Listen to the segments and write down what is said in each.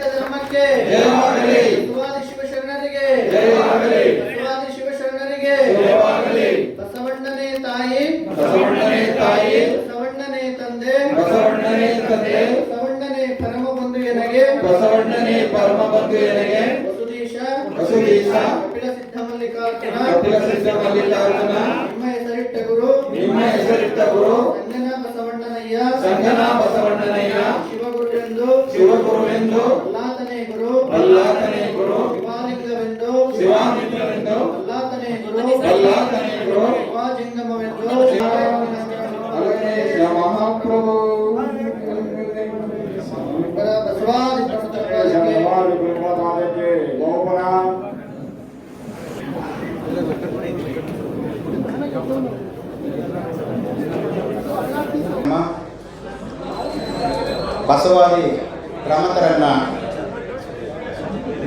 ಧರ್ಮಕ್ಕೆ. ಜಯವಾಗಲಿ. ಬಸವಾದಿ ಶಿವಶರಣರಿಗೆ ಜಯವಾಗಲಿ. ಬಸವಾದಿ ಶಿವಶರಣರಿಗೆ ಜಯವಾಗಲಿ. ಬಸವಣ್ಣನೇ ತಾಯಿ. ಬಸವಣ್ಣನೇ ತಾಯಿ. ಬಸವಣ್ಣನೇ ತಂದೆ. ಬಸವಣ್ಣನೇ ತಂದೆ. ಬಸವಣ್ಣನೇ ಪರಮ ಬಂಧು ಎನಗೆ. ಬಸವಣ್ಣನೇ ಪರಮ ಬಂಧುವಿನಿಗೆ ವಸುದೀಶ. ವಸುದೀಶ. ಕಪಿಲ ಸಿದ್ಧ ಮಲ್ಲಿಕಾರ್ಜುನ. ಕಪಿಲ ಸಿದ್ಧ ಮಲ್ಲಿಕಾರ್ಜುನ. ನಿಮ್ಮ ಹೆಸರಿಟ್ಟ ಗುರು. ನಿಮ್ಮ ಹೆಸರಿಟ್ಟ ಗುರು. ಸಂಗನ ಬಸವಣ್ಣನಯ್ಯ. ಸಂಗನ ಬಸವಣ್ಣನಯ್ಯ. ಶಿವಗುರುವೆಂದು ಶಿವಗುರುವೆಂದು ಅಲ್ಲಾತನೇ ಗುರು ಅಲ್ಲಾತನೇ ಗುರು ಶಿವಾಲಿಂಗವೆಂದು ಶಿವಾಮಿತ್ರವೆಂದು ಅಲ್ಲಾತನೇ ಗುರು ಅಲ್ಲಾತನೇ ಗುರು ಶಿವಾಜಿಂಗಮವೆಂದು ಶ್ರೀ ಮಹಾಪ್ರಭು ಬಸವಾದಿ ಪ್ರಮುಖರಿಗೆ ಬಸವಾದಿ ಪ್ರಮಥರನ್ನ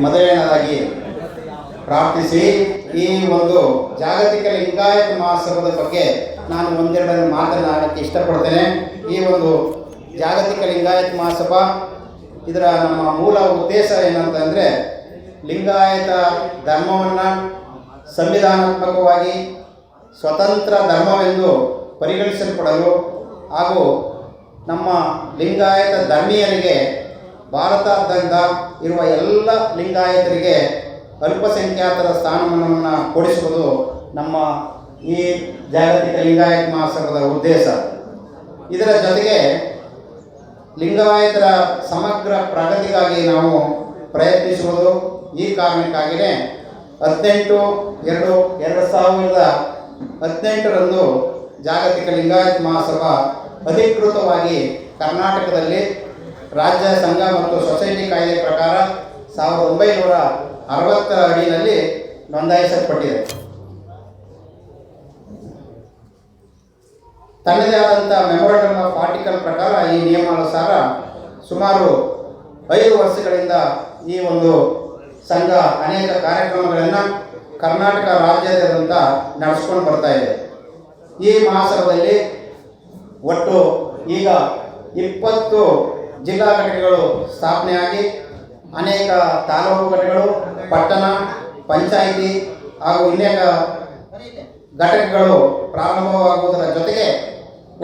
ಮದುವೆಯನ್ನಾಗಿ ಪ್ರಾರ್ಥಿಸಿ, ಈ ಒಂದು ಜಾಗತಿಕ ಲಿಂಗಾಯತ ಮಹೋತ್ಸವದ ಬಗ್ಗೆ ನಾನು ಒಂದೆರಡನ್ನು ಮಾತನಾಡಕ್ಕೆ ಇಷ್ಟಪಡ್ತೇನೆ. ಈ ಒಂದು ಜಾಗತಿಕ ಲಿಂಗಾಯತ ಮಹಾಸಭಾ ಇದರ ನಮ್ಮ ಮೂಲ ಉದ್ದೇಶ ಏನಂತಂದರೆ ಲಿಂಗಾಯತ ಧರ್ಮವನ್ನು ಸಂವಿಧಾನಾತ್ಮಕವಾಗಿ ಸ್ವತಂತ್ರ ಧರ್ಮವೆಂದು ಪರಿಗಣಿಸಲ್ಪಡಲು ಹಾಗೂ ನಮ್ಮ ಲಿಂಗಾಯತ ಧರ್ಮೀಯರಿಗೆ, ಭಾರತಾದ್ಯಂತ ಇರುವ ಎಲ್ಲ ಲಿಂಗಾಯತರಿಗೆ ಅಲ್ಪಸಂಖ್ಯಾತರ ಸ್ಥಾನಮಾನವನ್ನು ಕೊಡಿಸುವುದು ನಮ್ಮ ಈ ಜಾಗತಿಕ ಲಿಂಗಾಯತ ಮಹಾಸಭದ ಉದ್ದೇಶ. ಇದರ ಜೊತೆಗೆ ಲಿಂಗಾಯತರ ಸಮಗ್ರ ಪ್ರಗತಿಗಾಗಿ ನಾವು ಪ್ರಯತ್ನಿಸುವುದು ಈ ಕಾರಣಕ್ಕಾಗಿಯೇ ಹದಿನೆಂಟು ಎರಡು ಎರಡು ಸಾವಿರದ ಹದಿನೆಂಟರಂದು ಜಾಗತಿಕ ಲಿಂಗಾಯತ ಮಹಾಸಭಾ ಅಧಿಕೃತವಾಗಿ ಕರ್ನಾಟಕದಲ್ಲಿ ರಾಜ್ಯ ಸಂಘ ಮತ್ತು ಸೊಸೈಟಿ ಕಾಯ್ದೆ ಪ್ರಕಾರ ಸಾವಿರದ ಒಂಬೈನೂರ ಅರವತ್ತರ ಅಡಿಯಲ್ಲಿ ನೋಂದಾಯಿಸಲ್ಪಟ್ಟಿದೆ. ತನ್ನದೇ ಆದಂಥ ಮೆಮೊರಂಡಮ್ ಆಫ್ ಆರ್ಟಿಕಲ್ ಪ್ರಕಾರ ಈ ನಿಯಮಾನುಸಾರ ಸುಮಾರು ಐದು ವರ್ಷಗಳಿಂದ ಈ ಒಂದು ಸಂಘ ಅನೇಕ ಕಾರ್ಯಕ್ರಮಗಳನ್ನು ಕರ್ನಾಟಕ ರಾಜ್ಯಾದ್ಯಂತ ನಡೆಸ್ಕೊಂಡು ಬರ್ತಾ ಇದೆ. ಈ ಮಹಾಸಭದಲ್ಲಿ ಒಟ್ಟು ಈಗ ಇಪ್ಪತ್ತು ಜಿಲ್ಲಾ ಘಟಕಗಳು ಸ್ಥಾಪನೆಯಾಗಿ ಅನೇಕ ತಾಲೂಕು ಘಟಕಗಳು, ಪಟ್ಟಣ, ಪಂಚಾಯಿತಿ ಹಾಗೂ ಇನ್ನೇಕ ಘಟಕಗಳು ಪ್ರಾರಂಭವಾಗುವುದರ ಜೊತೆಗೆ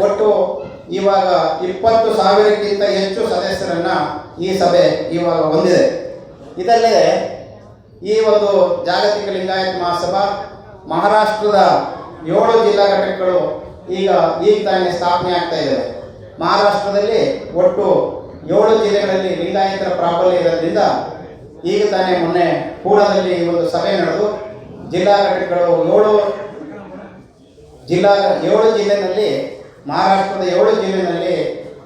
ಒಟ್ಟು ಇವಾಗ ಇಪ್ಪತ್ತು ಸಾವಿರಕ್ಕಿಂತ ಹೆಚ್ಚು ಸದಸ್ಯರನ್ನು ಈ ಸಭೆ ಇವಾಗ ಹೊಂದಿದೆ. ಇದಲ್ಲೇ ಈ ಒಂದು ಜಾಗತಿಕ ಲಿಂಗಾಯತ ಮಹಾಸಭಾ ಮಹಾರಾಷ್ಟ್ರದ ಏಳು ಜಿಲ್ಲಾ ಘಟಕಗಳು ಈಗ ಈಗ ತಾನೇ ಸ್ಥಾಪನೆ ಆಗ್ತಾ ಇದೆ ಮಹಾರಾಷ್ಟ್ರದಲ್ಲಿ ಒಟ್ಟು ಏಳು ಜಿಲ್ಲೆಗಳಲ್ಲಿ ಲಿಂಗಾಯತರ ಪ್ರಾಬಲ್ಯ ಇರೋದ್ರಿಂದ ಈಗ ತಾನೇ ಮೊನ್ನೆ ಪೂರ್ಣದಲ್ಲಿ ಒಂದು ಸಭೆ ನಡೆದು ಜಿಲ್ಲಾ ಘಟಕಗಳು ಏಳು ಜಿಲ್ಲಾ ಏಳು ಜಿಲ್ಲೆನಲ್ಲಿ ಮಹಾರಾಷ್ಟ್ರದ ಏಳು ಜಿಲ್ಲೆನಲ್ಲಿ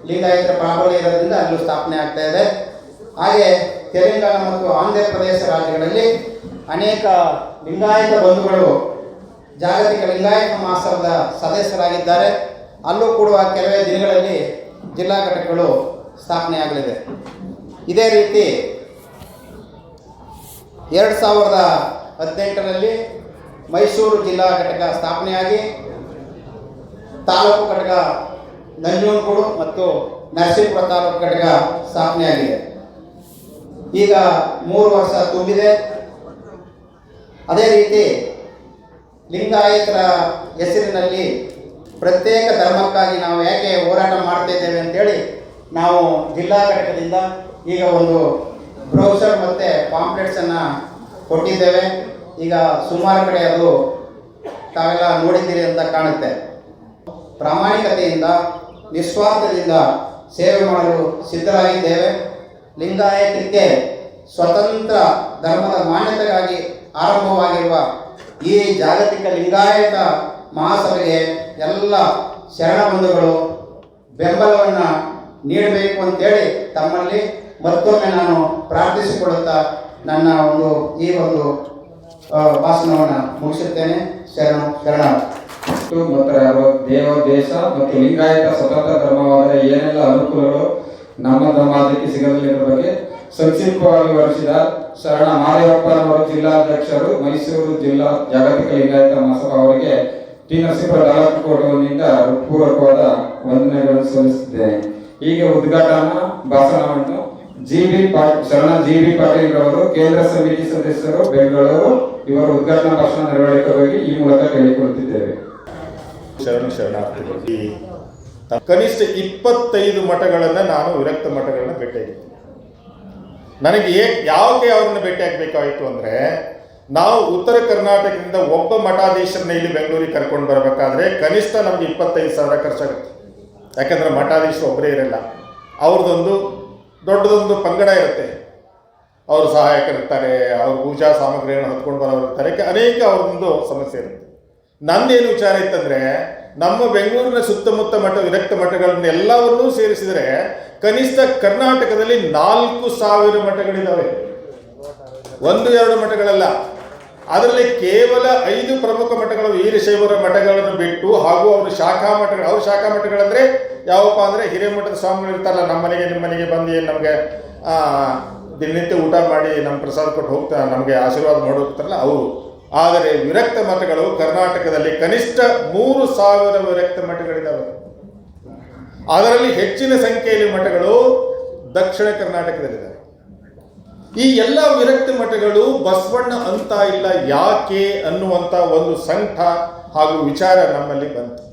ಲಿಂಗಾಯತರ ಪ್ರಾಬಲ್ಯ ಇರೋದ್ರಿಂದ ಅಲ್ಲೂ ಸ್ಥಾಪನೆ ಆಗ್ತಾ ಇದೆ. ಹಾಗೆ ತೆಲಂಗಾಣ ಮತ್ತು ಆಂಧ್ರ ಪ್ರದೇಶ ರಾಜ್ಯಗಳಲ್ಲಿ ಅನೇಕ ಲಿಂಗಾಯತ ಬಂಧುಗಳು ಜಾಗತಿಕ ಲಿಂಗಾಯತ ಮಹಾಸಭದ ಸದಸ್ಯರಾಗಿದ್ದಾರೆ. ಅಲ್ಲೂ ಕೂಡ ಕೆಲವೇ ದಿನಗಳಲ್ಲಿ ಜಿಲ್ಲಾ ಘಟಕಗಳು ಸ್ಥಾಪನೆಯಾಗಲಿದೆ ಇದೇ ರೀತಿ ಎರಡು ಸಾವಿರದ ಹದಿನೆಂಟರಲ್ಲಿ ಮೈಸೂರು ಜಿಲ್ಲಾ ಘಟಕ ಸ್ಥಾಪನೆಯಾಗಿ ತಾಲೂಕು ಘಟಕ ನಂಜನಗೂಡು ಮತ್ತು ನರಸೀಪುರ ತಾಲೂಕು ಘಟಕ ಸ್ಥಾಪನೆಯಾಗಿದೆ. ಈಗ ಮೂರು ವರ್ಷ ತುಂಬಿದೆ. ಅದೇ ರೀತಿ ಲಿಂಗಾಯತರ ಹೆಸರಿನಲ್ಲಿ ಪ್ರತ್ಯೇಕ ಧರ್ಮಕ್ಕಾಗಿ ನಾವು ಯಾಕೆ ಹೋರಾಟ ಮಾಡ್ತಾ ಇದ್ದೇವೆ ಅಂತೇಳಿ ನಾವು ಜಿಲ್ಲಾ ಘಟಕದಿಂದ ಈಗ ಒಂದು ಬ್ರೌಸರ್ ಮತ್ತು ಪಾಂಪ್ಲೆಟ್ಸನ್ನು ಕೊಟ್ಟಿದ್ದೇವೆ. ಈಗ ಸುಮಾರು ಕಡೆ ಅದು ತಾವೆಲ್ಲ ನೋಡಿದ್ದೀರಿ ಅಂತ ಕಾಣುತ್ತೆ. ಪ್ರಾಮಾಣಿಕತೆಯಿಂದ, ನಿಸ್ವಾರ್ಥದಿಂದ ಸೇವೆ ಮಾಡಲು ಸಿದ್ಧರಾಗಿದ್ದೇವೆ. ಲಿಂಗಾಯತಕ್ಕೆ ಸ್ವತಂತ್ರ ಧರ್ಮದ ಮಾನ್ಯತೆಗಾಗಿ ಆರಂಭವಾಗಿರುವ ಈ ಜಾಗತಿಕ ಲಿಂಗಾಯತ ಮಹಾಸಭೆಗೆ ಎಲ್ಲ ಶರಣ ಬಂಧುಗಳು ಬೆಂಬಲವನ್ನು ನೀಡಬೇಕು ಅಂತೇಳಿ ತಮ್ಮಲ್ಲಿ ಮತ್ತೊಮ್ಮೆ ನಾನು ಪ್ರಾರ್ಥಿಸಿಕೊಳ್ಳುತ್ತಾ ನನ್ನ ಒಂದು, ಈ ಒಂದು ಭಾಷಣವನ್ನು ಮುಗಿಸುತ್ತೇನೆ. ಶರಣ ಶರಣ. ಮತ್ತು ದೇವ, ದೇಶ ಮತ್ತು ಲಿಂಗಾಯತ ಸ್ವತಂತ್ರ ಧರ್ಮವಾದರೆ ಏನೆಲ್ಲ ಅನುಕೂಲಗಳು ನಮ್ಮ ಧರ್ಮಾದಕ್ಕೆ ಸಿಗಲಿರುವ ಬಗ್ಗೆ ಸಂಕ್ಷಿಪ್ತವಾಗಿ ವಿವರಿಸಿದ ಶರಣ ಮಾದೇವಪ್ಪನವರು ಜಿಲ್ಲಾಧ್ಯಕ್ಷರು, ಮೈಸೂರು ಜಿಲ್ಲಾ ಜಾಗತಿಕ ಲಿಂಗಾಯತ ಮಹಾಸಭಾ ಅವರಿಗೆ ಟಿ. ನರಸೀಪುರ ತಾಲೂಕು ಕೋಟೆಯಿಂದ ಪೂರ್ವಕವಾದ ವಂದನೆಗಳನ್ನು ಸಲ್ಲಿಸಿದ್ದೇನೆ. ಹೀಗೆ ಉದ್ಘಾಟನಾ ಭಾಷಣವನ್ನು G. B. Sharana G. B. Patil ರವರು ಕೇಂದ್ರ ಸಮಿತಿ ಸದಸ್ಯರು, ಬೆಂಗಳೂರು, ಇವರ ಉದ್ಘಾಟನಾ ಭಾಷಣ ನೆರವೇರಿಕೆಗಾಗಿ ಈ ಮೂಲಕ ಕೇಳಿಕೊಳ್ಳುತ್ತಿದ್ದೇವೆ ಶರಣ ಶರಣಾರ್ಥಿಗಳು ಕನಿಷ್ಠ ಇಪ್ಪತ್ತೈದು ಮಠಗಳನ್ನ ನಾನು ವಿರಕ್ತ ಮಠಗಳನ್ನ ಭೇಟಿಯಾಗಿದ್ದೀನಿ. ನನಗೆ ಏ- ಅವರನ್ನು ಅವ್ರನ್ನ ಭೇಟಿಯಾಗಬೇಕಾಯಿತು ಅಂದರೆ ನಾವು ಉತ್ತರ ಕರ್ನಾಟಕದಿಂದ ಒಬ್ಬ ಮಠಾಧೀಶರನ್ನ ಇಲ್ಲಿ ಬೆಂಗಳೂರಿಗೆ ಕರ್ಕೊಂಡು ಬರಬೇಕಾದ್ರೆ ಕನಿಷ್ಠ ನಮಗೆ ಇಪ್ಪತ್ತೈದು ಸಾವಿರ ಖರ್ಚಾಗುತ್ತೆ. ಯಾಕಂದ್ರೆ ಮಠಾಧೀಶರು ಒಬ್ಬರೇ ಇರಲ್ಲ. ಅವ್ರದ್ದೊಂದು ದೊಡ್ಡದೊಂದು ಪಂಗಡ ಇರುತ್ತೆ. ಅವರು ಸಹಾಯಕರಿರ್ತಾರೆ, ಅವ್ರ ಪೂಜಾ ಸಾಮಗ್ರಿಗಳನ್ನು ಹೊತ್ಕೊಂಡು ಬರೋರು ಇರ್ತಾರೆ ಅನೇಕ ಅವ್ರದ್ದೊಂದು ಸಮಸ್ಯೆ ಇರುತ್ತೆ. ನಂದೇನು ವಿಚಾರ ಇತ್ತಂದರೆ, ನಮ್ಮ ಬೆಂಗಳೂರಿನ ಸುತ್ತಮುತ್ತ ಮಠ, ವಿರಕ್ತ ಮಠಗಳನ್ನ ಎಲ್ಲವನ್ನೂ ಸೇರಿಸಿದರೆ ಕನಿಷ್ಠ ಕರ್ನಾಟಕದಲ್ಲಿ ನಾಲ್ಕು ಸಾವಿರ ಮಠಗಳಿದ್ದಾವೆ ಒಂದು, ಎರಡು ಮಠಗಳಲ್ಲ. ಅದರಲ್ಲಿ ಕೇವಲ ಐದು ಪ್ರಮುಖ ಮಠಗಳು ವೀರಶೈವರ ಮಠಗಳನ್ನು ಬಿಟ್ಟು, ಹಾಗೂ ಅವರು ಶಾಖಾ ಮಠಗಳು. ಅವ್ರ ಶಾಖಾ ಮಠಗಳಂದ್ರೆ ಯಾವಪ್ಪ ಅಂದರೆ ಹಿರೇಮಠದ ಸ್ವಾಮಿಗಳು ಇರ್ತಾರಲ್ಲ ನಮ್ಮ ಮನೆಗೆ ನಿಮ್ಮ ಮನೆಗೆ ಬಂದು ಏನು ನಮಗೆ ದಿನನಿತ್ಯ ಊಟ ಮಾಡಿ ನಮ್ಮ ಪ್ರಸಾದ ಕೊಟ್ಟು ಹೋಗ್ತಾ, ನಮಗೆ ಆಶೀರ್ವಾದ ಮಾಡಿ ಹೋಗ್ತಾರಲ್ಲ ಅವರು. ಆದರೆ ವಿರಕ್ತ ಮಠಗಳು ಕರ್ನಾಟಕದಲ್ಲಿ ಕನಿಷ್ಠ ಮೂರು ಸಾವಿರ ವಿರಕ್ತ ಮಠಗಳಿದ್ದಾವೆ ಅದರಲ್ಲಿ ಹೆಚ್ಚಿನ ಸಂಖ್ಯೆಯಲ್ಲಿ ಮಠಗಳು ದಕ್ಷಿಣ ಕರ್ನಾಟಕದಲ್ಲಿದೆ ಈ ಎಲ್ಲ ವಿರಕ್ತಿ ಮಠಗಳು ಬಸವಣ್ಣ ಅಂತ ಇಲ್ಲ, ಯಾಕೆ ಅನ್ನುವಂಥ ಒಂದು ಸಂಕಟ ಹಾಗೂ ವಿಚಾರ ನಮ್ಮಲ್ಲಿ ಬಂತು.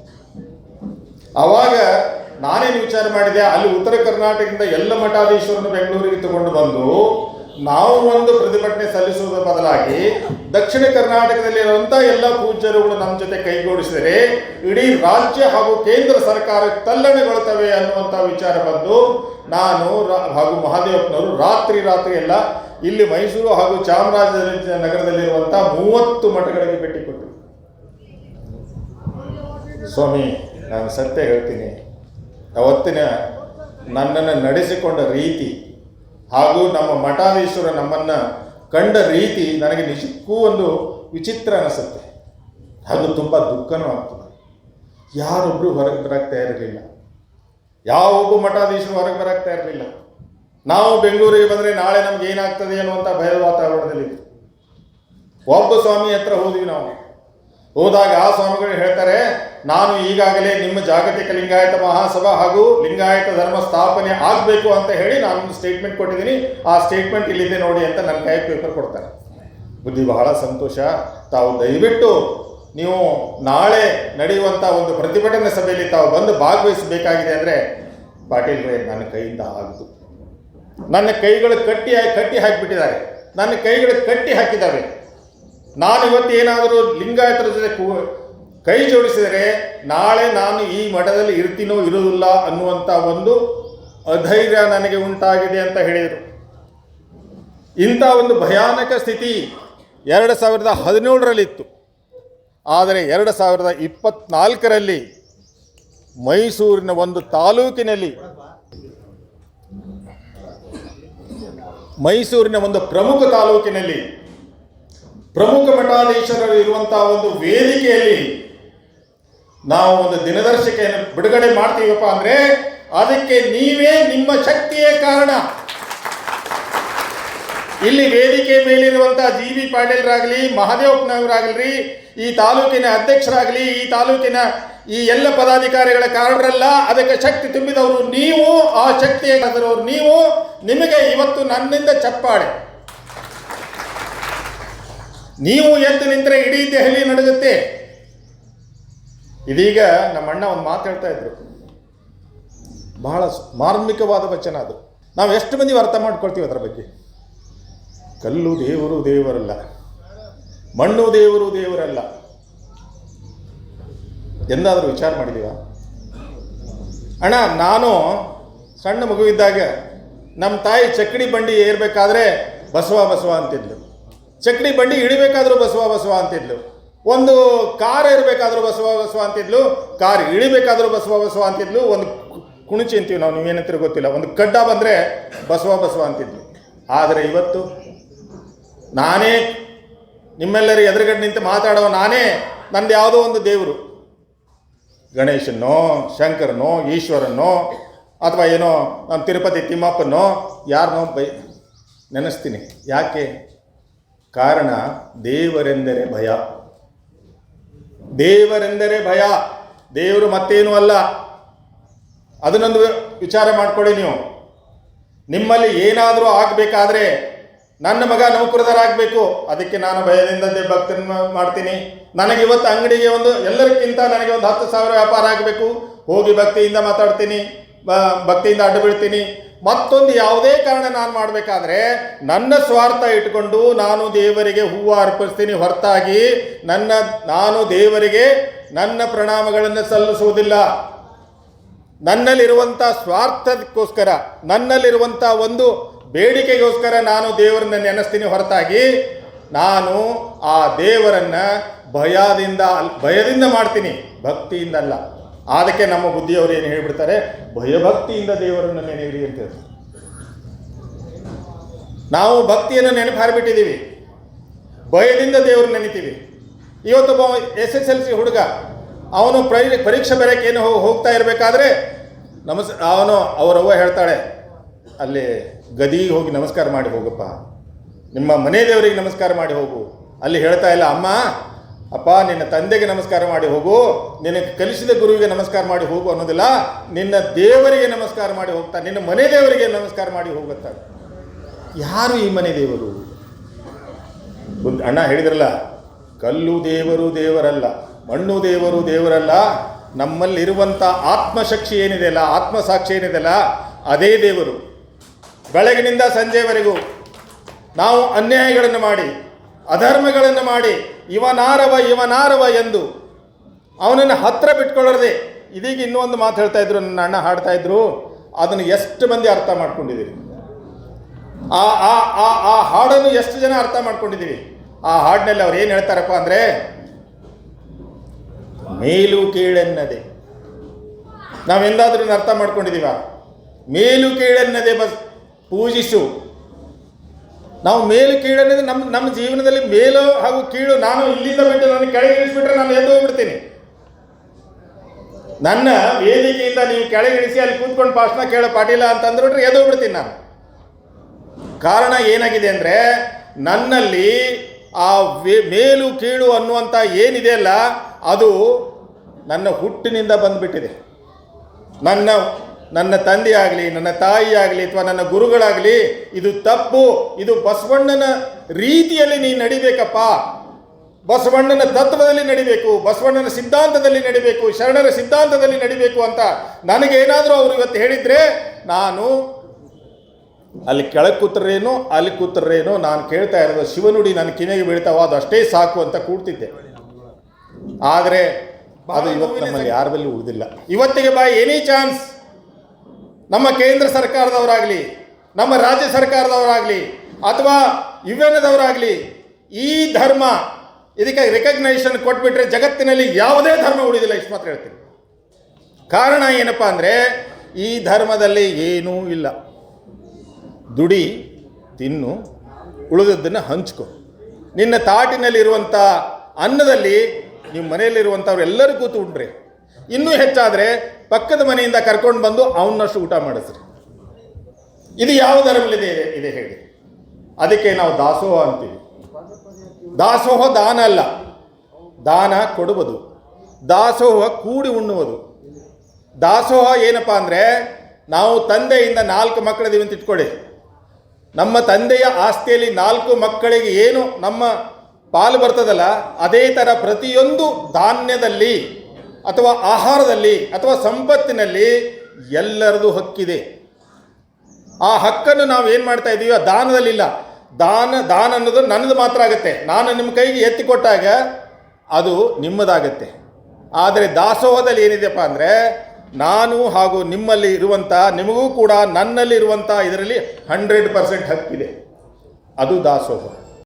ಆವಾಗ ನಾನೇನು ವಿಚಾರ ಮಾಡಿದೆ, ಅಲ್ಲಿ ಉತ್ತರ ಕರ್ನಾಟಕದಿಂದ ಎಲ್ಲ ಮಠಾಧೀಶರನ್ನು ಬೆಂಗಳೂರಿಗೆ ತಗೊಂಡು ಬಂದು ನಾವು ಒಂದು ಪ್ರತಿಭಟನೆ ಸಲ್ಲಿಸುವುದರ ಬದಲಾಗಿ ದಕ್ಷಿಣ ಕರ್ನಾಟಕದಲ್ಲಿರುವಂಥ ಎಲ್ಲ ಪೂಜ್ಯರುಗಳು ನಮ್ಮ ಜೊತೆ ಕೈಗೂಡಿಸಿದರೆ ಇಡೀ ರಾಜ್ಯ ಹಾಗೂ ಕೇಂದ್ರ ಸರ್ಕಾರ ತಲ್ಲಣಗೊಳ್ತವೆ ಅನ್ನುವಂಥ ವಿಚಾರ ಬಂದು ನಾನು ಹಾಗೂ ಮಹಾದೇವಪ್ಪನವರು ರಾತ್ರಿ ರಾತ್ರಿ ಎಲ್ಲ ಇಲ್ಲಿ ಮೈಸೂರು ಹಾಗೂ ಚಾಮರಾಜ ನಗರದಲ್ಲಿರುವಂಥ ಮೂವತ್ತು ಮಠಗಳಿಗೆ ಭೇಟಿ ಕೊಟ್ಟರು ಸ್ವಾಮಿ, ನಾನು ಸತ್ಯ ಹೇಳ್ತೀನಿ. ಅವತ್ತಿನ ನನ್ನನ್ನು ನಡೆಸಿಕೊಂಡ ರೀತಿ ಹಾಗೂ ನಮ್ಮ ಮಠಾಧೀಶ್ವರ ನಮ್ಮನ್ನು ಕಂಡ ರೀತಿ ನನಗೆ ನಿಜಕ್ಕೂ ಒಂದು ವಿಚಿತ್ರ ಅನಿಸುತ್ತೆ. ಅದು ತುಂಬ ದುಃಖನೂ ಆಗ್ತದೆ. ಯಾರೊಬ್ಬರು ಹೊರಗೆ ಬರಕ್ಕೆ ಯಾವ ಯಾವೊಬ್ಬ ಮಠಾಧೀಶರು ಹೊರಗೆ ಬರಕ್ಕೆ ಇರಲಿಲ್ಲ ನಾವು ಬೆಂಗಳೂರಿಗೆ ಬಂದರೆ ನಾಳೆ ನಮ್ಗೆ ಏನಾಗ್ತದೆ ಅನ್ನುವಂಥ ಭಯದ ವಾತಾವರಣದಲ್ಲಿತ್ತು ಒಬ್ಬ ಸ್ವಾಮಿ ಹತ್ರ ಹೋದ್ವಿ ನಾವು. ಹೋದಾಗ ಆ ಸ್ವಾಮಿಗಳು ಹೇಳ್ತಾರೆ ನಾನು ಈಗಾಗಲೇ ನಿಮ್ಮ ಜಾಗತಿಕ ಲಿಂಗಾಯತ ಮಹಾಸಭಾ ಹಾಗೂ ಲಿಂಗಾಯತ ಧರ್ಮ ಸ್ಥಾಪನೆ ಆಗಬೇಕು ಅಂತ ಹೇಳಿ ನಾನೊಂದು ಸ್ಟೇಟ್ಮೆಂಟ್ ಕೊಟ್ಟಿದ್ದೀನಿ. ಆ ಸ್ಟೇಟ್ಮೆಂಟ್ ಇಲ್ಲಿದೆ ನೋಡಿ ಅಂತ ನನ್ನ ಕೈ ಪೇಪರ್ ಕೊಡ್ತಾರೆ. ಬುದ್ಧಿ ಬಹಳ ಸಂತೋಷ. ತಾವು ದಯವಿಟ್ಟು ನೀವು ನಾಳೆ ನಡೆಯುವಂಥ ಒಂದು ಪ್ರತಿಭಟನೆ ಸಭೆಯಲ್ಲಿ ತಾವು ಬಂದು ಭಾಗವಹಿಸಬೇಕಾಗಿದೆ ಅಂದರೆ ಪಾಟೀಲ್ರೇ ನನ್ನ ಕೈಯಿಂದ ಆಗದು. ನನ್ನ ಕೈಗಳು ಕಟ್ಟಿ ಕಟ್ಟಿ ಹಾಕಿಬಿಟ್ಟಿದ್ದಾರೆ. ನನ್ನ ಕೈಗಳು ಕಟ್ಟಿ ಹಾಕಿದ್ದಾವೆ. ನಾನು ಇವತ್ತು ಏನಾದರೂ ಲಿಂಗಾಯತರ ಜೊತೆ ಕೂ- ಜೋಡಿಸಿದರೆ ನಾಳೆ ನಾನು ಈ ಮಠದಲ್ಲಿ ಇರ್ತೀನೋ ಇರುವುದಿಲ್ಲ ಅನ್ನುವಂಥ ಒಂದು ಅಧೈರ್ಯ ನನಗೆ ಉಂಟಾಗಿದೆ ಅಂತ ಹೇಳಿದರು. ಇಂಥ ಒಂದು ಭಯಾನಕ ಸ್ಥಿತಿ ಎರಡು ಸಾವಿರದ ಹದಿನೇಳರಲ್ಲಿತ್ತು. ಆದರೆ ಎರಡು ಸಾವಿರದ ಇಪ್ಪತ್ನಾಲ್ಕರಲ್ಲಿ ಮೈಸೂರಿನ ಒಂದು ತಾಲೂಕಿನಲ್ಲಿ ಮೈಸೂರಿನ ಒಂದು ಪ್ರಮುಖ ತಾಲೂಕಿನಲ್ಲಿ ಪ್ರಮುಖ ಮಠಾಧೀಶರು ಇರುವಂತಹ ಒಂದು ವೇದಿಕೆಯಲ್ಲಿ ನಾವು ಒಂದು ದಿನದರ್ಶಿಕೆಯನ್ನು ಬಿಡುಗಡೆ ಮಾಡ್ತೀವಪ್ಪ ಅಂದ್ರೆ ಅದಕ್ಕೆ ನೀವೇ ನಿಮ್ಮ ಶಕ್ತಿಯೇ ಕಾರಣ. ಇಲ್ಲಿ ವೇದಿಕೆ ಮೇಲಿರುವಂತಹ ಜಿ ವಿ ಪಾಟೀಲ್ರಾಗಲಿ ಮಹಾದೇವಪ್ಪನವರಾಗಲಿ ಈ ತಾಲೂಕಿನ ಅಧ್ಯಕ್ಷರಾಗಲಿ, ಈ ತಾಲೂಕಿನ ಈ ಎಲ್ಲ ಪದಾಧಿಕಾರಿಗಳ ಕಾರಣರಲ್ಲ, ಅದಕ್ಕೆ ಶಕ್ತಿ ತುಂಬಿದವರು ನೀವು, ಆ ಶಕ್ತಿಯ ಹೇಗಾದರೂ ನೀವು, ನಿಮಗೆ ಇವತ್ತು ನನ್ನಿಂದ ಚಪ್ಪಾಳೆ. ನೀವು ಎದ್ದು ನಿಂತರೆ ಇಡೀ ದೆಹಲಿ ನಡುಗುತ್ತೆ. ಇದೀಗ ನಮ್ಮ ಅಣ್ಣ ಒಂದು ಮಾತು ಹೇಳ್ತಾ ಇದ್ರು. ಬಹಳ ಮಾರ್ಮಿಕವಾದ ವಚನ ಅದು. ನಾವು ಎಷ್ಟು ಮಂದಿ ಅರ್ಥ ಮಾಡ್ಕೊಳ್ತೀವಿ ಅದರ ಬಗ್ಗೆ? ಕಲ್ಲು ದೇವರು ದೇವರಲ್ಲ. ಮಣ್ಣು ದೇವರು ದೇವರಲ್ಲ. ಎಂದಾದರೂ ವಿಚಾರ ಮಾಡಿದೀವ? ಅಣ್ಣ, ನಾನು ಸಣ್ಣ ಮಗುವಿದ್ದಾಗ ನಮ್ಮ ತಾಯಿ ಚಕ್ಕಡಿ ಬಂಡಿ ಏರ್ಬೇಕಾದ್ರೆ ಬಸವ ಬಸವ ಅಂತಿದ್ಲು. ಚಕ್ಕಡಿ ಬಂಡಿ ಇಳಿಬೇಕಾದ್ರೂ ಬಸವ ಬಸವ ಅಂತಿದ್ಲು. ಒಂದು ಕಾರ್ ಇರಬೇಕಾದ್ರೂ ಬಸವ ಬಸವ ಅಂತಿದ್ಲು ಕಾರ್ ಇಳಿಬೇಕಾದ್ರೂ ಬಸವ ಬಸವ ಅಂತಿದ್ಲು ಒಂದು ಕುಣಿಚಿ ಅಂತೀವಿ ನಾವು ನೀವೇನಂತೀರಿ ಗೊತ್ತಿಲ್ಲ. ಒಂದು ಕಡ್ಡ ಬಂದರೆ ಬಸವ ಬಸವ ಅಂತಿದ್ಲು ಆದರೆ ಇವತ್ತು ನಾನೇ ನಿಮ್ಮೆಲ್ಲರೂ ಎದುರುಗಡೆ ನಿಂತು ಮಾತಾಡೋ ನಾನೇ ನಂದು ಯಾವುದೋ ಒಂದು ದೇವರು. ಗಣೇಶನೋ, ಶಂಕರನೋ, ಈಶ್ವರನೋ, ಅಥವಾ ಏನೋ ನಮ್ಮ ತಿರುಪತಿ ತಿಮ್ಮಪ್ಪನೋ ಯಾರನ್ನೋ ಬೈ, ನೆನೆಸ್ತೀನಿ. ಯಾಕೆ? ಕಾರಣ ದೇವರೆಂದರೆ ಭಯ. ದೇವರೆಂದರೆ ಭಯ, ದೇವರು ಮತ್ತೇನೂ ಅಲ್ಲ. ಅದನ್ನೊಂದು ವಿಚಾರ ಮಾಡ್ಕೊಳ್ಳಿ ನೀವು. ನಿಮ್ಮಲ್ಲಿ ಏನಾದರೂ ಆಗಬೇಕಾದ್ರೆ ನನ್ನ ಮಗ ನೌಕರದಾರಾಗಬೇಕು ಅದಕ್ಕೆ ನಾನು ಭಯದಿಂದ ಭಕ್ತನ ಮಾಡ್ತೀನಿ. ನನಗೆ ಇವತ್ತು ಅಂಗಡಿಗೆ ಒಂದು, ಎಲ್ಲರಿಗಿಂತ ನನಗೆ ಒಂದು ಹತ್ತು ಸಾವಿರ ವ್ಯಾಪಾರ ಆಗಬೇಕು. ಹೋಗಿ ಭಕ್ತಿಯಿಂದ ಮಾತಾಡ್ತೀನಿ ಭಕ್ತಿಯಿಂದ ಅಡ್ಡ ಬೀಳ್ತೀನಿ. ಮತ್ತೊಂದು ಯಾವುದೇ ಕಾರಣ ನಾನು ಮಾಡಬೇಕಾದ್ರೆ ನನ್ನ ಸ್ವಾರ್ಥ ಇಟ್ಕೊಂಡು ನಾನು ದೇವರಿಗೆ ಹೂವು ಅರ್ಪಿಸ್ತೀನಿ ಹೊರತಾಗಿ ನನ್ನ, ನಾನು ದೇವರಿಗೆ ನನ್ನ ಪ್ರಣಾಮಗಳನ್ನು ಸಲ್ಲಿಸುವುದಿಲ್ಲ. ನನ್ನಲ್ಲಿರುವಂಥ ಸ್ವಾರ್ಥಕ್ಕೋಸ್ಕರ ನನ್ನಲ್ಲಿರುವಂಥ ಒಂದು ಬೇಡಿಕೆಗೋಸ್ಕರ ನಾನು ದೇವರನ್ನ ನೆನೆಸ್ತೀನಿ ಹೊರತಾಗಿ ನಾನು ಆ ದೇವರನ್ನು ಭಯದಿಂದ ಭಯದಿಂದ ಮಾಡ್ತೀನಿ, ಭಕ್ತಿಯಿಂದ ಅಲ್ಲ. ಅದಕ್ಕೆ ನಮ್ಮ ಬುದ್ಧಿಯವರು ಏನು ಹೇಳ್ಬಿಡ್ತಾರೆ? ಭಯಭಕ್ತಿಯಿಂದ ದೇವರನ್ನು ನೆನೆಯಿರಿ ಅಂತ ಹೇಳ್ತಾರೆ. ನಾವು ಭಕ್ತಿಯನ್ನು ನೆನಪು ಹಾರಿಬಿಟ್ಟಿದ್ದೀವಿ. ಭಯದಿಂದ ದೇವರು ನೆನಿತೀವಿ. ಇವತ್ತೊಬ್ಬ ಎಸ್ ಎಸ್ ಎಲ್ ಸಿ ಹುಡುಗ, ಅವನು ಪ್ರೈ, ಪರೀಕ್ಷೆ ಬರೋಕೆ ಏನು ಹೋಗ್ತಾ ಇರಬೇಕಾದ್ರೆ ನಮಸ್, ಅವನು ಅವರವ್ವ ಹೇಳ್ತಾಳೆ, ಅಲ್ಲಿ ಗದಿಗೆ ಹೋಗಿ ನಮಸ್ಕಾರ ಮಾಡಿ ಹೋಗಪ್ಪ. ನಿಮ್ಮ ಮನೆ ದೇವರಿಗೆ ನಮಸ್ಕಾರ ಮಾಡಿ ಹೋಗು. ಅಲ್ಲಿ ಹೇಳ್ತಾ ಇಲ್ಲ, ಅಮ್ಮ ಅಪ್ಪ, ನಿನ್ನ ತಂದೆಗೆ ನಮಸ್ಕಾರ ಮಾಡಿ ಹೋಗು. ನಿನಗೆ ಕಲಿಸಿದ ಗುರುವಿಗೆ ನಮಸ್ಕಾರ ಮಾಡಿ ಹೋಗು ಅನ್ನೋದಿಲ್ಲ. ನಿನ್ನ ದೇವರಿಗೆ ನಮಸ್ಕಾರ ಮಾಡಿ ಹೋಗ್ತಾ, ನಿನ್ನ ಮನೆ ದೇವರಿಗೆ ನಮಸ್ಕಾರ ಮಾಡಿ ಹೋಗುತ್ತ. ಯಾರು ಈ ಮನೆ ದೇವರು? ಅಣ್ಣ ಹೇಳಿದ್ರಲ್ಲ, ಕಲ್ಲು ದೇವರು ದೇವರಲ್ಲ, ಮಣ್ಣು ದೇವರು ದೇವರಲ್ಲ ನಮ್ಮಲ್ಲಿರುವಂಥ ಆತ್ಮಶಕ್ತಿ ಏನಿದೆಯಲ್ಲ ಆತ್ಮಸಾಕ್ಷಿ ಏನಿದೆಯಲ್ಲ ಅದೇ ದೇವರು. ಬೆಳಗಿನಿಂದ ಸಂಜೆವರೆಗೂ ನಾವು ಅನ್ಯಾಯಗಳನ್ನು ಮಾಡಿ, ಅಧರ್ಮಗಳನ್ನು ಮಾಡಿ ಇವನಾರವ ಇವನಾರವ ಎಂದು ಅವನನ್ನು ಹತ್ತಿರ ಬಿಟ್ಕೊಳ್ಳದೆ ಇದೀಗ ಇನ್ನೊಂದು ಮಾತು ಹೇಳ್ತಾ ಇದ್ರು, ನನ್ನ ಅಣ್ಣ ಹಾಡ್ತಾ ಇದ್ರು, ಅದನ್ನು ಎಷ್ಟು ಮಂದಿ ಅರ್ಥ ಮಾಡ್ಕೊಂಡಿದ್ದೀರಿ? ಆ ಆ ಆ ಆ ಹಾಡನ್ನು ಎಷ್ಟು ಜನ ಅರ್ಥ ಮಾಡ್ಕೊಂಡಿದ್ದೀವಿ ಆ ಹಾಡಿನಲ್ಲಿ ಅವ್ರು ಏನು ಹೇಳ್ತಾರಪ್ಪ ಅಂದರೆ, ಮೇಲು ಕೀಳೆನ್ನದೆ. ನಾವೆಂದಾದ್ರೂ ಅರ್ಥ ಮಾಡ್ಕೊಂಡಿದ್ದೀವ? ಮೇಲು ಕೇಳೆನ್ನದೆ ಬಸ್, ಪೂಜಿಸು. ನಾವು ಮೇಲು ಕೀಳು ಅನ್ನೋದು ನಮ್ಮ ನಮ್ಮ ಜೀವನದಲ್ಲಿ ಮೇಲು ಹಾಗೂ ಕೀಳು ನಾನು ಇಲ್ಲಿಂದ ಬಿಟ್ಟು ನಾನು ಕೆಳಗೆ ಇಳಿಸ್ಬಿಟ್ರೆ ನಾನು ಎದ್ದು ಹೋಗ್ಬಿಡ್ತೀನಿ. ನನ್ನ ವೇದಿಕೆಯಿಂದ ನೀವು ಕೆಳಗಿಳಿಸಿ ಅಲ್ಲಿ ಕೂತ್ಕೊಂಡು ಭಾಷಣ ಕೇಳೋ ಪಾಟಿಲ್ಲ ಅಂತಂದ್ಬಿಟ್ರೆ ಎದ್ದು ಹೋಗ್ಬಿಡ್ತೀನಿ ನಾನು. ಕಾರಣ ಏನಾಗಿದೆ ಅಂದರೆ ನನ್ನಲ್ಲಿ ಆ ಮೇಲು ಕೀಳು ಅನ್ನುವಂಥ ಏನಿದೆಯಲ್ಲ ಅದು ನನ್ನ ಹುಟ್ಟಿನಿಂದ ಬಂದ್ಬಿಟ್ಟಿದೆ. ನನ್ನ ನನ್ನ ತಂದೆಯಾಗಲಿ ನನ್ನ ತಾಯಿಯಾಗಲಿ ಅಥವಾ ನನ್ನ ಗುರುಗಳಾಗಲಿ ಇದು ತಪ್ಪು. ಇದು ಬಸವಣ್ಣನ ರೀತಿಯಲ್ಲಿ ನೀ ನಡಿಬೇಕಪ್ಪ. ಬಸವಣ್ಣನ ತತ್ವದಲ್ಲಿ ನಡಿಬೇಕು ಬಸವಣ್ಣನ ಸಿದ್ಧಾಂತದಲ್ಲಿ ನಡಿಬೇಕು ಶರಣರ ಸಿದ್ಧಾಂತದಲ್ಲಿ ನಡಿಬೇಕು ಅಂತ ನನಗೇನಾದರೂ ಅವರು ಇವತ್ತು ಹೇಳಿದರೆ ನಾನು ಅಲ್ಲಿ ಕೆಳಗೆ ಕೂತ್ರೇನೋ ಅಲ್ಲಿ ಕೂತ್ರೇನೋ ನಾನು ಕೇಳ್ತಾ ಇರೋದು ಶಿವನುಡಿ ನನ್ನ ಕಿನೆಗೆ ಬೀಳ್ತಾವ ಅದು ಅಷ್ಟೇ ಸಾಕು ಅಂತ ಕೂಡ್ತಿದ್ದೆ. ಆದರೆ ಅದು ಇವತ್ತು ನಮ್ಮಲ್ಲಿ ಯಾರ ಬಳಿ ಉಳಿದಿಲ್ಲ. ಇವತ್ತಿಗೆ ಬಾಯ್ ಎನಿ ಚಾನ್ಸ್. ನಮ್ಮ ಕೇಂದ್ರ ಸರ್ಕಾರದವರಾಗಲಿ, ನಮ್ಮ ರಾಜ್ಯ ಸರ್ಕಾರದವರಾಗಲಿ, ಅಥವಾ ಯು ಎನ್ದವರಾಗಲಿ ಈ ಧರ್ಮ ಇದಕ್ಕೆ ರೆಕಗ್ನೈಷನ್ ಕೊಟ್ಬಿಟ್ರೆ ಜಗತ್ತಿನಲ್ಲಿ ಯಾವುದೇ ಧರ್ಮ ಉಳಿದಿಲ್ಲ, ಇಷ್ಟು ಮಾತ್ರ ಹೇಳ್ತೀನಿ. ಕಾರಣ ಏನಪ್ಪ ಅಂದರೆ, ಈ ಧರ್ಮದಲ್ಲಿ ಏನೂ ಇಲ್ಲ. ದುಡಿ, ತಿನ್ನು, ಉಳಿದದ್ದನ್ನು ಹಂಚ್ಕೊ. ನಿನ್ನ ತಾಟಿನಲ್ಲಿರುವಂಥ ಅನ್ನದಲ್ಲಿ ನಿಮ್ಮ ಮನೆಯಲ್ಲಿರುವಂಥವ್ರು ಎಲ್ಲರೂ ಕೂತು ಉಂಡ್ರಿ. ಇನ್ನೂ ಹೆಚ್ಚಾದರೆ ಪಕ್ಕದ ಮನೆಯಿಂದ ಕರ್ಕೊಂಡು ಬಂದು ಅವನಷ್ಟು ಊಟ ಮಾಡಿಸ್ರಿ. ಇದು ಯಾವ ಧರ್ಮಲಿದೆ ಇದೆ? ಇದೆ ಹೇಳಿ. ಅದಕ್ಕೆ ನಾವು ದಾಸೋಹ ಅಂತೀವಿ. ದಾಸೋಹ ದಾನ ಅಲ್ಲ. ದಾನ ಕೊಡುವುದು. ದಾಸೋಹ ಕೂಡಿ ಉಣ್ಣುವುದು. ದಾಸೋಹ ಏನಪ್ಪ ಅಂದರೆ, ನಾವು ತಂದೆಯಿಂದ ನಾಲ್ಕು ಮಕ್ಕಳಿದ್ದೀವಿ ಅಂತ ಇಟ್ಕೊಳ್ಳಿ. ನಮ್ಮ ತಂದೆಯ ಆಸ್ತಿಯಲ್ಲಿ ನಾಲ್ಕು ಮಕ್ಕಳಿಗೆ ಏನು ನಮ್ಮ ಪಾಲು ಬರ್ತದಲ್ಲ, ಅದೇ ಥರ ಪ್ರತಿಯೊಂದು ಧಾನ್ಯದಲ್ಲಿ ಅಥವಾ ಆಹಾರದಲ್ಲಿ ಅಥವಾ ಸಂಪತ್ತಿನಲ್ಲಿ ಎಲ್ಲರದು ಹಕ್ಕಿದೆ. ಆ ಹಕ್ಕನ್ನು ನಾವು ಏನು ಮಾಡ್ತಾ ಇದ್ದೀವಿ ಆ ದಾನದಲ್ಲಿಲ್ಲ. ದಾನ ದಾನ ಅನ್ನೋದು ನನ್ನದು ಮಾತ್ರ ಆಗುತ್ತೆ. ನಾನು ನಿಮ್ಮ ಕೈಗೆ ಎತ್ತಿಕೊಟ್ಟಾಗ ಅದು ನಿಮ್ಮದಾಗತ್ತೆ. ಆದರೆ ದಾಸೋಹದಲ್ಲಿ ಏನಿದೆಯಪ್ಪ ಅಂದರೆ ನಾನು ಹಾಗೂ ನಿಮ್ಮಲ್ಲಿ ಇರುವಂಥ ನಿಮಗೂ ಕೂಡ ನನ್ನಲ್ಲಿ ಇರುವಂಥ ಇದರಲ್ಲಿ ಹಂಡ್ರೆಡ್ ಪರ್ಸೆಂಟ್ ಹಕ್ಕಿದೆ. ಅದು ದಾಸೋಹ.